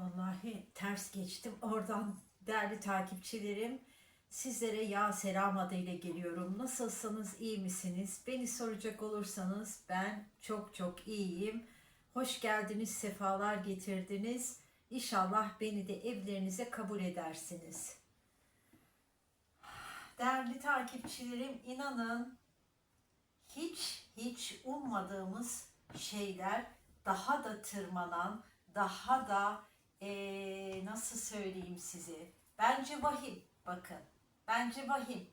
Vallahi ters geçtim. Oradan değerli takipçilerim sizlere ya selam adıyla geliyorum. Nasılsınız, iyi misiniz? Beni soracak olursanız ben çok çok iyiyim. Hoş geldiniz, sefalar getirdiniz. İnşallah beni de evlerinize kabul edersiniz. Değerli takipçilerim inanın hiç hiç ummadığımız şeyler daha da tırmanan, daha da eee, nasıl söyleyeyim size? Bence vahim. Bakın. Bence vahim.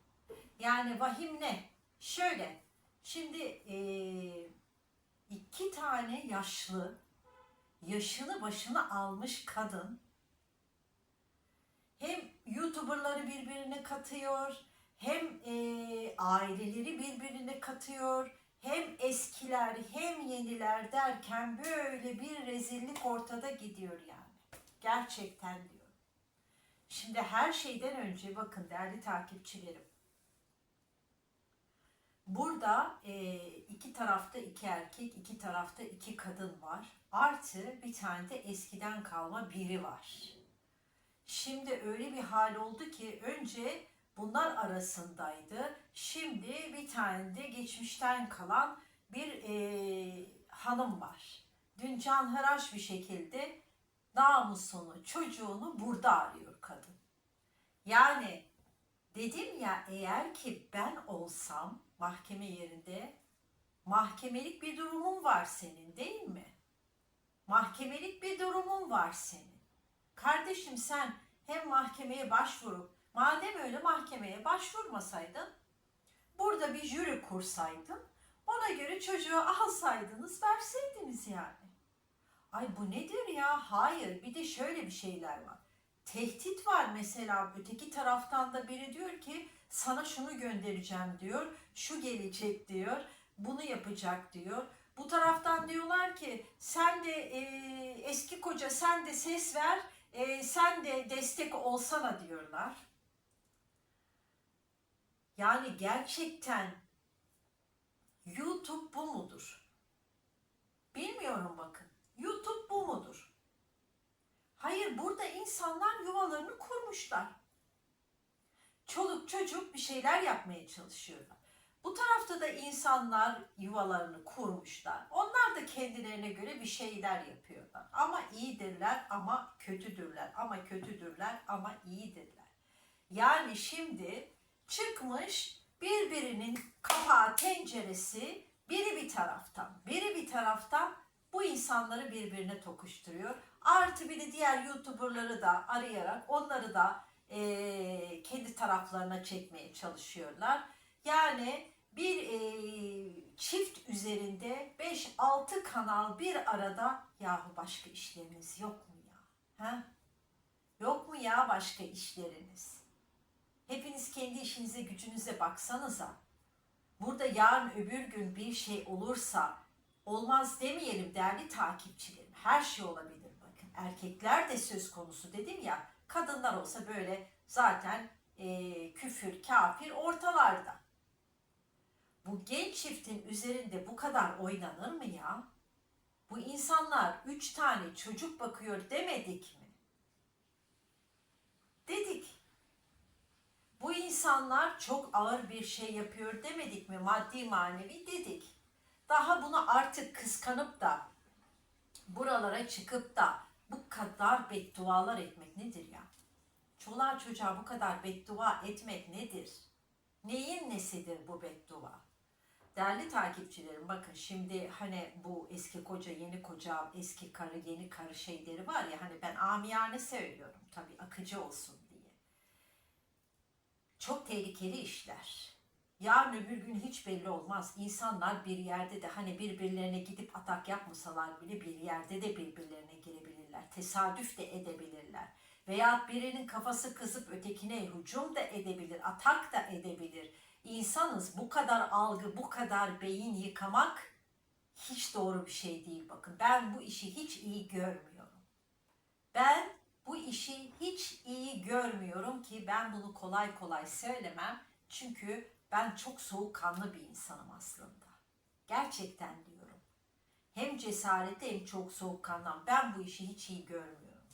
Yani vahim ne? Şöyle. Şimdi eee, iki tane yaşlı, yaşını başına almış kadın hem YouTuber'ları birbirine katıyor, hem eee, aileleri birbirine katıyor, hem eskiler hem yeniler derken böyle bir rezillik ortada gidiyor yani. Gerçekten diyorum. Şimdi her şeyden önce bakın değerli takipçilerim. Burada eee, iki tarafta iki erkek, iki tarafta iki kadın var. Artı bir tane de eskiden kalma biri var. Şimdi öyle bir hal oldu ki önce bunlar arasındaydı. Şimdi bir tane de geçmişten kalan bir eee, hanım var. Dün canhıraş bir şekilde namusunu, çocuğunu burada arıyor kadın. Yani dedim ya eğer ki ben olsam mahkeme yerinde mahkemelik bir durumun var senin değil mi? Mahkemelik bir durumun var senin. Kardeşim sen hem mahkemeye başvurup madem öyle mahkemeye başvurmasaydın burada bir jüri kursaydın ona göre çocuğu alsaydınız verseydiniz yani. Ay bu nedir ya? Hayır bir de şöyle bir şeyler var. Tehdit var mesela öteki taraftan da biri diyor ki sana şunu göndereceğim diyor, şu gelecek diyor, bunu yapacak diyor. Bu taraftan diyorlar ki sen de e, eski koca sen de ses ver, e, sen de destek olsana diyorlar. Yani gerçekten YouTube bu mudur? Bilmiyorum bakın. YouTube bu mudur? Hayır burada insanlar yuvalarını kurmuşlar. Çoluk çocuk bir şeyler yapmaya çalışıyorlar. Bu tarafta da insanlar yuvalarını kurmuşlar. Onlar da kendilerine göre bir şeyler yapıyorlar. Ama iyidirler ama kötüdürler. Ama kötüdürler ama iyidirler. Yani şimdi çıkmış birbirinin kapağı tenceresi biri bir taraftan, biri bir taraftan bu insanları birbirine tokuşturuyor. Artı bir de diğer YouTuber'ları da arayarak onları da eee, kendi taraflarına çekmeye çalışıyorlar. Yani bir eee, çift üzerinde 5-6 kanal bir arada yahu başka işleriniz yok mu ya? Ha? Yok mu ya başka işleriniz? Hepiniz kendi işinize gücünüze baksanıza. Burada yarın öbür gün bir şey olursa olmaz demeyelim değerli takipçilerim. Her şey olabilir bakın. Erkekler de söz konusu dedim ya. Kadınlar olsa böyle zaten eee, küfür, kafir ortalarda. Bu genç çiftin üzerinde bu kadar oynanır mı ya? Bu insanlar üç tane çocuk bakıyor demedik mi? Dedik. Bu insanlar çok ağır bir şey yapıyor demedik mi? Maddi manevi dedik. Daha bunu artık kıskanıp da buralara çıkıp da bu kadar beddualar etmek nedir ya? Çoluğa çocuğa bu kadar beddua etmek nedir? Neyin nesidir bu beddua? Değerli takipçilerim bakın şimdi hani bu eski koca yeni koca eski karı yeni karı şeyleri var ya hani ben amiyane söylüyorum tabii akıcı olsun diye. Çok tehlikeli işler. Yarın öbür gün hiç belli olmaz. İnsanlar bir yerde de hani birbirlerine gidip atak yapmasalar bile bir yerde de birbirlerine girebilirler. Tesadüf de edebilirler. Veya birinin kafası kızıp ötekine hücum da edebilir, atak da edebilir. İnsanız bu kadar algı, bu kadar beyin yıkamak hiç doğru bir şey değil bakın. Ben bu işi hiç iyi görmüyorum. Ben bu işi hiç iyi görmüyorum ki ben bunu kolay kolay söylemem. Çünkü ben çok soğukkanlı bir insanım aslında. Gerçekten diyorum. Hem cesaretli hem çok soğukkanlı. Ben bu işi hiç iyi görmüyorum.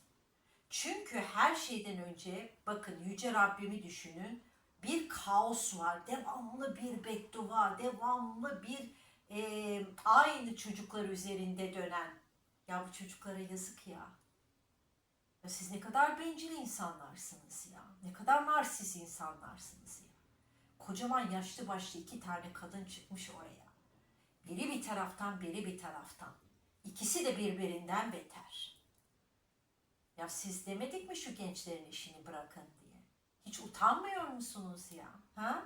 Çünkü her şeyden önce bakın Yüce Rabbimi düşünün. Bir kaos var. Devamlı bir beddua, devamlı bir e, aynı çocuklar üzerinde dönen. Ya bu çocuklara yazık ya. Ya siz ne kadar bencil insanlarsınız ya. Ne kadar narsist insanlarsınız ya. Kocaman yaşlı başlı iki tane kadın çıkmış oraya. Biri bir taraftan, biri bir taraftan. İkisi de birbirinden beter. Ya siz demedik mi şu gençlerin işini bırakın diye? Hiç utanmıyor musunuz ya? Ha?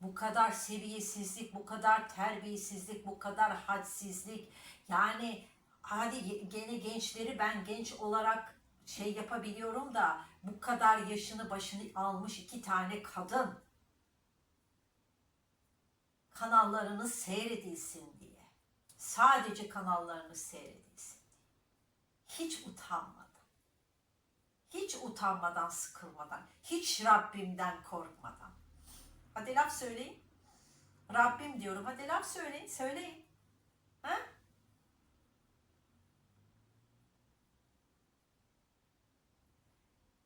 Bu kadar seviyesizlik, bu kadar terbiyesizlik, bu kadar hadsizlik. Yani hadi gene gençleri ben genç olarak şey yapabiliyorum da bu kadar yaşını başını almış iki tane kadın kanallarınız seyredilsin diye. Sadece kanallarınız seyredilsin diye. Hiç utanmadan. Hiç utanmadan, sıkılmadan. Hiç Rabbimden korkmadan. Hadi laf söyleyin. Rabbim diyorum. Hadi laf söyleyin. Söyleyin. Ha?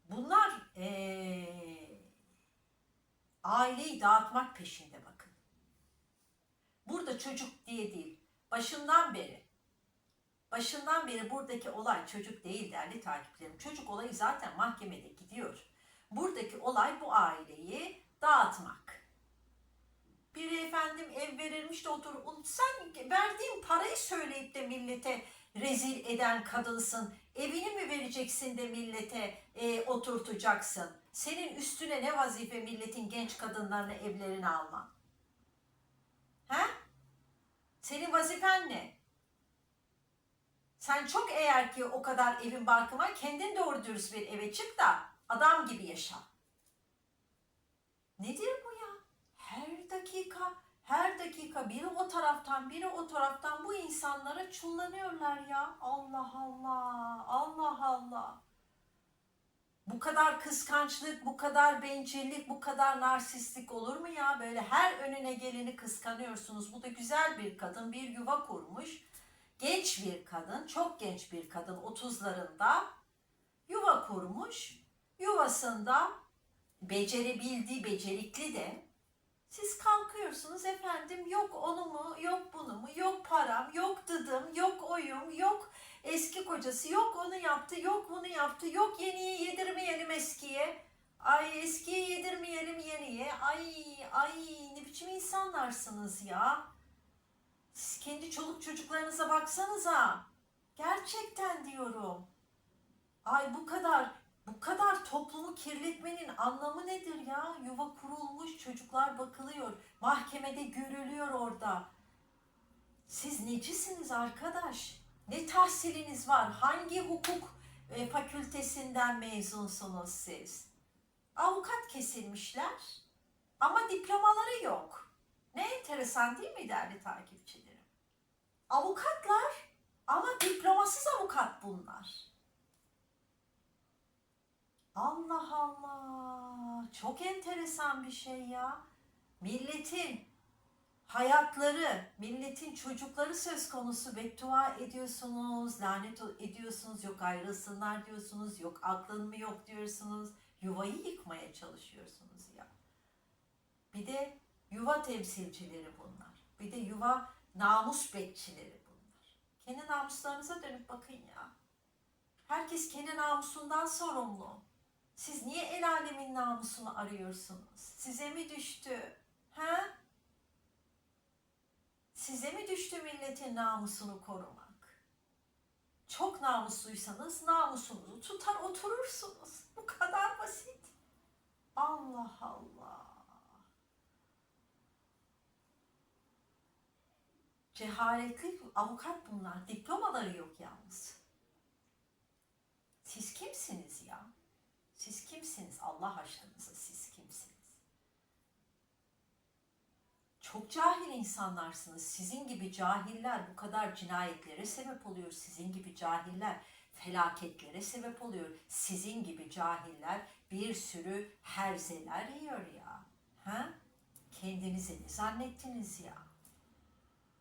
Bunlar eee, aileyi dağıtmak peşinde bakın. Burada çocuk diye değil. Başından beri başından beri buradaki olay çocuk değil değerli takipçilerim. Çocuk olayı zaten mahkemede gidiyor. Buradaki olay bu aileyi dağıtmak. Biri efendim ev verilmiş de otur. Sen verdiğin parayı söyleyip de millete rezil eden kadınsın. Evini mi vereceksin de millete e, oturtacaksın? Senin üstüne ne vazife milletin genç kadınlarını evlerine alman? He? Senin vazifen ne? Sen çok eğer ki o kadar evin barkın var kendin doğru dürüst bir eve çık da adam gibi yaşa. Nedir bu ya? Her dakika, her dakika biri o taraftan, biri o taraftan bu insanlara çullanıyorlar ya. Allah Allah, Allah Allah. Bu kadar kıskançlık, bu kadar bencillik, bu kadar narsistlik olur mu ya? Böyle her önüne geleni kıskanıyorsunuz. Bu da güzel bir kadın, bir yuva kurmuş. Genç bir kadın, çok genç bir kadın, 30'larında yuva kurmuş. Yuvasında becerebildiği, becerikli de siz kalkıyorsunuz efendim yok onu mu, yok bunu mu, yok param, yok dıdım, yok oyum, yok eski kocası, yok onu yaptı, yok bunu yaptı, yok yeniyi yedirmeyelim eskiye. Ay eskiye yedirmeyelim yeniye. Ay ay ne biçim insanlarsınız ya. Siz kendi çoluk çocuklarınıza baksanıza. Gerçekten diyorum. Ay bu kadar bu kadar toplumu kirletmenin anlamı nedir ya? Yuva kurulmuş, çocuklar bakılıyor. Mahkemede görülüyor orada. Siz necisiniz arkadaş? Ne tahsiliniz var? Hangi hukuk e, fakültesinden mezunsunuz siz? Avukat kesilmişler ama diplomaları yok. Ne enteresan değil mi değerli takipçilerim? Avukatlar ama diplomasız avukat bunlar. Allah Allah. Çok enteresan bir şey ya. Milletin hayatları, milletin çocukları söz konusu beddua ediyorsunuz, lanet ediyorsunuz, yok ayrılsınlar diyorsunuz, yok aklın mı yok diyorsunuz. Yuvayı yıkmaya çalışıyorsunuz ya. Bir de yuva temsilcileri bunlar. Bir de yuva namus bekçileri bunlar. Kendi namuslarınıza dönüp bakın ya. Herkes kendi namusundan sorumlu. Siz niye el alemin namusunu arıyorsunuz? Size mi düştü? Ha? Size mi düştü milletin namusunu korumak? Çok namusluysanız namusunuzu tutar oturursunuz. Bu kadar basit. Allah Allah. Cehaletli avukat bunlar. Diplomaları yok yalnız. Siz kimsiniz ya? Siz kimsiniz Allah aşkınıza siz kimsiniz? Çok cahil insanlarsınız. Sizin gibi cahiller bu kadar cinayetlere sebep oluyor. Sizin gibi cahiller felaketlere sebep oluyor. Sizin gibi cahiller bir sürü herzeler yiyor ya. Ha? Kendinizi ne zannettiniz ya?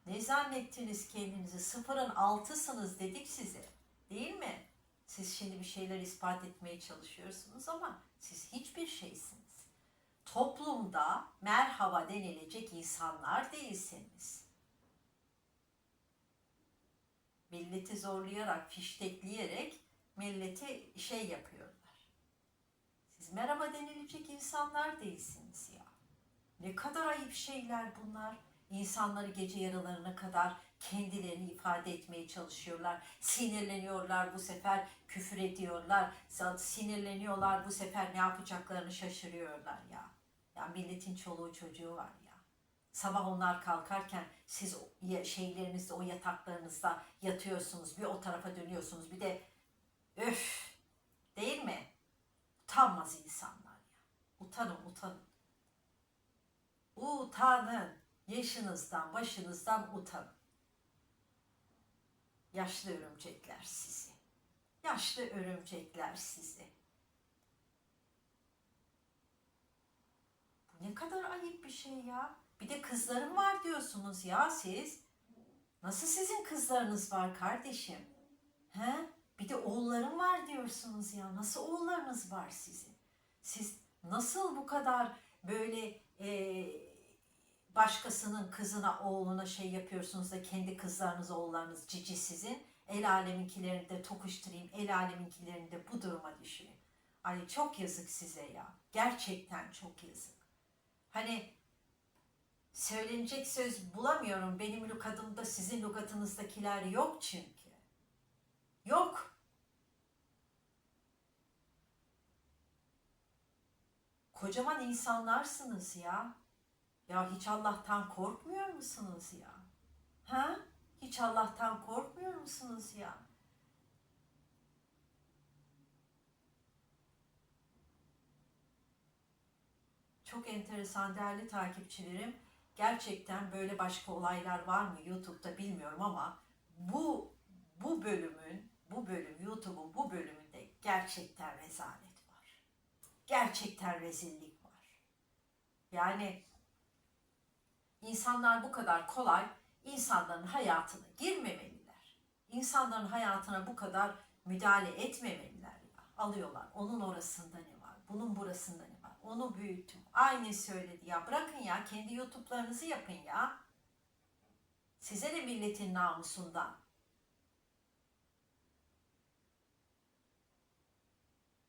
Ne zannettiniz kendinizi? Sıfırın altısınız dedik size. Değil mi? Siz şimdi bir şeyler ispat etmeye çalışıyorsunuz ama siz hiçbir şeysiniz. Toplumda merhaba denilecek insanlar değilsiniz. Milleti zorlayarak, fiştekleyerek milleti şey yapıyorlar. Siz merhaba denilecek insanlar değilsiniz ya. Ne kadar ayıp şeyler bunlar. İnsanları gece yarılarına kadar kendilerini ifade etmeye çalışıyorlar. Sinirleniyorlar bu sefer küfür ediyorlar. Sinirleniyorlar bu sefer ne yapacaklarını şaşırıyorlar ya. Ya milletin çoluğu çocuğu var ya. Sabah onlar kalkarken siz şeylerinizde o yataklarınızda yatıyorsunuz. Bir o tarafa dönüyorsunuz. Bir de öf değil mi? Utanmaz insanlar ya. Utanın utanın. Utanın. Yaşınızdan, başınızdan utanın. Yaşlı örümcekler sizi. Yaşlı örümcekler sizi. Ne kadar ayıp bir şey ya. Bir de kızlarım var diyorsunuz ya siz. Nasıl sizin kızlarınız var kardeşim? He? Bir de oğullarım var diyorsunuz ya. Nasıl oğullarınız var sizin? Siz nasıl bu kadar böyle e, başkasının kızına, oğluna şey yapıyorsunuz da kendi kızlarınız, oğullarınız cici sizin. El aleminkilerini de tokuşturayım, el aleminkilerini de bu duruma düşüreyim. Ay çok yazık size ya. Gerçekten çok yazık. Hani söylenecek söz bulamıyorum. Benim lukatımda sizin lukatınızdakiler yok çünkü. Yok. Kocaman insanlarsınız ya. Ya hiç Allah'tan korkmuyor musunuz ya? Ha? Hiç Allah'tan korkmuyor musunuz ya? Çok enteresan değerli takipçilerim. Gerçekten böyle başka olaylar var mı YouTube'da bilmiyorum ama bu bu bölümün bu bölüm YouTube'un bu bölümünde gerçekten rezalet var. Gerçekten rezillik var. Yani insanlar bu kadar kolay insanların hayatına girmemeliler. İnsanların hayatına bu kadar müdahale etmemeliler ya. Alıyorlar. Onun orasında ne var? Bunun burasında ne? Onu büyüttüm. Aynı söyledi ya. Bırakın ya kendi YouTube'larınızı yapın ya. Size de milletin namusundan.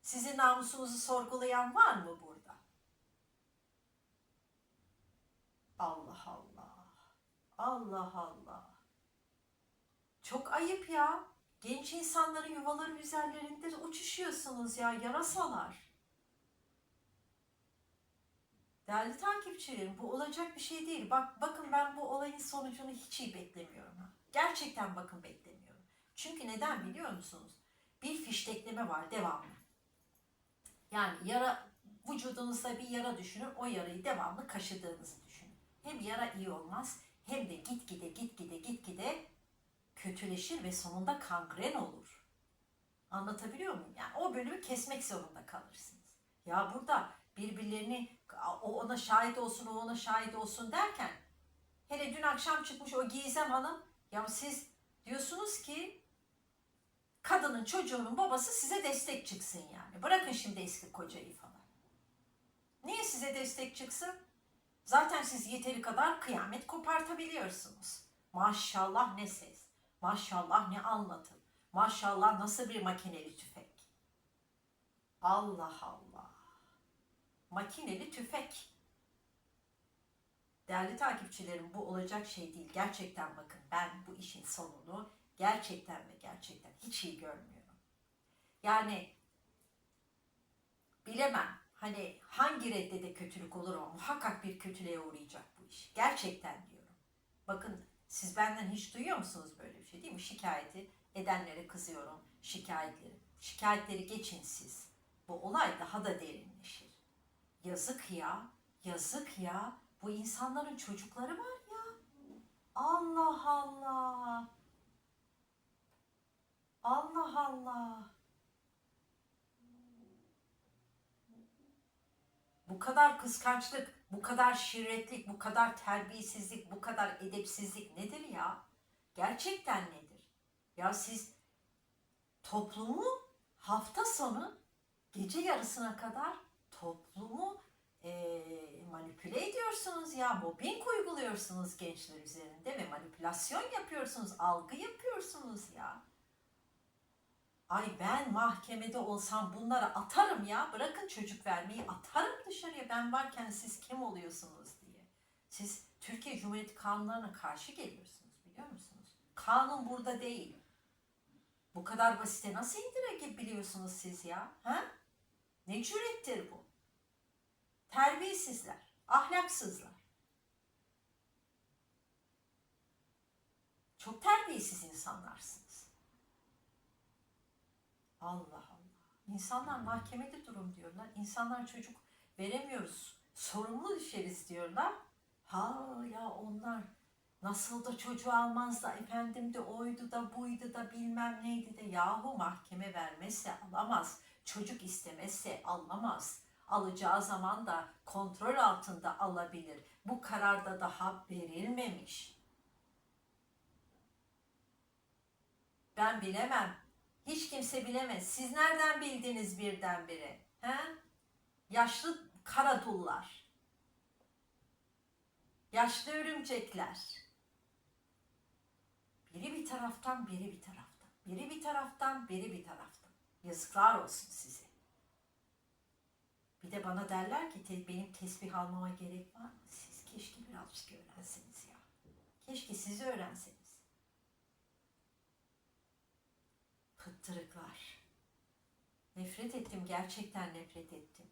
Sizin namusunuzu sorgulayan var mı burada? Allah Allah. Allah Allah. Çok ayıp ya. Genç insanların yuvaları üzerlerinde uçuşuyorsunuz ya yarasalar. Değerli takipçilerim bu olacak bir şey değil. Bak bakın ben bu olayın sonucunu hiç iyi beklemiyorum. Gerçekten bakın beklemiyorum. Çünkü neden biliyor musunuz? Bir fiştekleme var devamlı. Yani yara vücudunuzda bir yara düşünün. O yarayı devamlı kaşıdığınızı düşünün. Hem yara iyi olmaz hem de gitgide gitgide gitgide kötüleşir ve sonunda kangren olur. Anlatabiliyor muyum? Yani o bölümü kesmek zorunda kalırsınız. Ya burada birbirlerini o ona şahit olsun, o ona şahit olsun derken hele dün akşam çıkmış o Gizem Hanım ya siz diyorsunuz ki kadının çocuğunun babası size destek çıksın yani. Bırakın şimdi eski kocayı falan. Niye size destek çıksın? Zaten siz yeteri kadar kıyamet kopartabiliyorsunuz. Maşallah ne ses. Maşallah ne anlatım. Maşallah nasıl bir makineli tüfek. Allah Allah. Makineli tüfek. Değerli takipçilerim bu olacak şey değil. Gerçekten bakın ben bu işin sonunu gerçekten ve gerçekten hiç iyi görmüyorum. Yani bilemem hani hangi reddede kötülük olur ama muhakkak bir kötülüğe uğrayacak bu iş. Gerçekten diyorum. Bakın siz benden hiç duyuyor musunuz böyle bir şey değil mi? Şikayeti edenlere kızıyorum. Şikayetleri. Şikayetleri geçin siz. Bu olay daha da derinleşir. Yazık ya. Yazık ya. Bu insanların çocukları var ya. Allah Allah. Allah Allah. Bu kadar kıskançlık, bu kadar şirretlik, bu kadar terbiyesizlik, bu kadar edepsizlik nedir ya? Gerçekten nedir? Ya siz toplumu hafta sonu gece yarısına kadar toplumu eee, manipüle ediyorsunuz ya. Mobbing uyguluyorsunuz gençler üzerinde ve manipülasyon yapıyorsunuz, algı yapıyorsunuz ya. Ay ben mahkemede olsam bunları atarım ya. Bırakın çocuk vermeyi atarım dışarıya. Ben varken siz kim oluyorsunuz diye. Siz Türkiye Cumhuriyeti kanunlarına karşı geliyorsunuz biliyor musunuz? Kanun burada değil. Bu kadar basite nasıl indirebiliyorsunuz siz ya? Ha? Ne cürettir bu? Terbiyesizler, ahlaksızlar. Çok terbiyesiz insanlarsınız. Allah Allah. İnsanlar mahkemede durum diyorlar. İnsanlar çocuk veremiyoruz. Sorumlu düşeriz diyorlar. Ha ya onlar nasıl da çocuğu almaz da efendim de oydu da buydu da bilmem neydi de yahu mahkeme vermezse alamaz. Çocuk istemezse alamaz. Alacağı zaman da kontrol altında alabilir. Bu kararda daha verilmemiş. Ben bilemem. Hiç kimse bilemez. Siz nereden bildiniz birdenbire? He? Yaşlı karadullar. Yaşlı örümcekler. Biri bir taraftan, biri bir taraftan. Biri bir taraftan, biri bir taraftan. Yazıklar olsun size. Bir de bana derler ki "Te- benim tesbih almama gerek var? Siz keşke birazcık öğrenseniz ya. Keşke siz öğrenseniz. Pıttırıklar. Nefret ettim, gerçekten nefret ettim.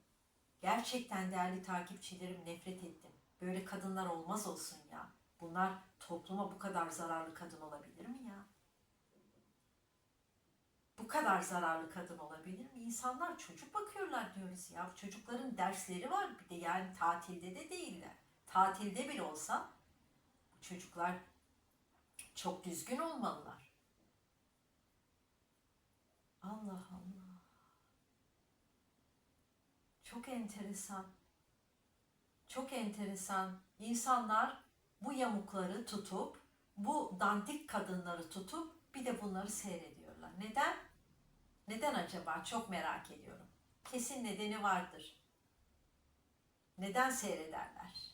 Gerçekten değerli takipçilerim nefret ettim. Böyle kadınlar olmaz olsun ya. Bunlar topluma bu kadar zararlı kadın olabilir mi kadar zararlı kadın olabilir mi? İnsanlar çocuk bakıyorlar diyoruz ya. Çocukların dersleri var bir de yani tatilde de değiller. Tatilde bile olsa çocuklar çok düzgün olmalılar. Allah Allah. Çok enteresan. Çok enteresan. İnsanlar bu yamukları tutup, bu dandik kadınları tutup bir de bunları seyrediyorlar. Neden? Neden acaba? Çok merak ediyorum. Kesin nedeni vardır. Neden seyrederler?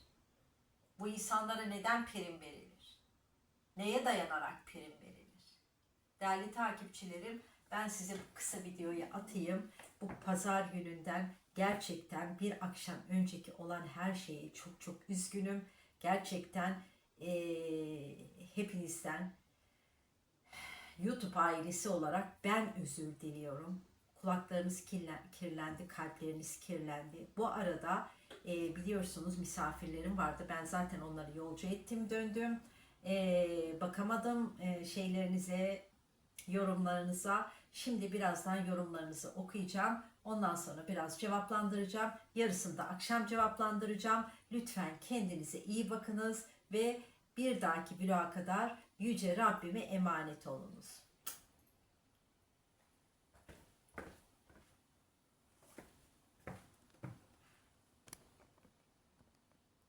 Bu insanlara neden prim verilir? Neye dayanarak prim verilir? Değerli takipçilerim, ben size bu kısa videoyu atayım. Bu pazar gününden gerçekten bir akşam önceki olan her şeyi çok çok üzgünüm. Gerçekten eee, hepinizden YouTube ailesi olarak ben özür diliyorum. Kulaklarınız kirlen- kirlendi, kalpleriniz kirlendi. Bu arada e, biliyorsunuz misafirlerim vardı. Ben zaten onları yolcu ettim, döndüm. E, bakamadım e, şeylerinize, yorumlarınıza. Şimdi birazdan yorumlarınızı okuyacağım. Ondan sonra biraz cevaplandıracağım. Yarısını da akşam cevaplandıracağım. Lütfen kendinize iyi bakınız ve bir dahaki vloga kadar yüce Rabbime emanet olunuz.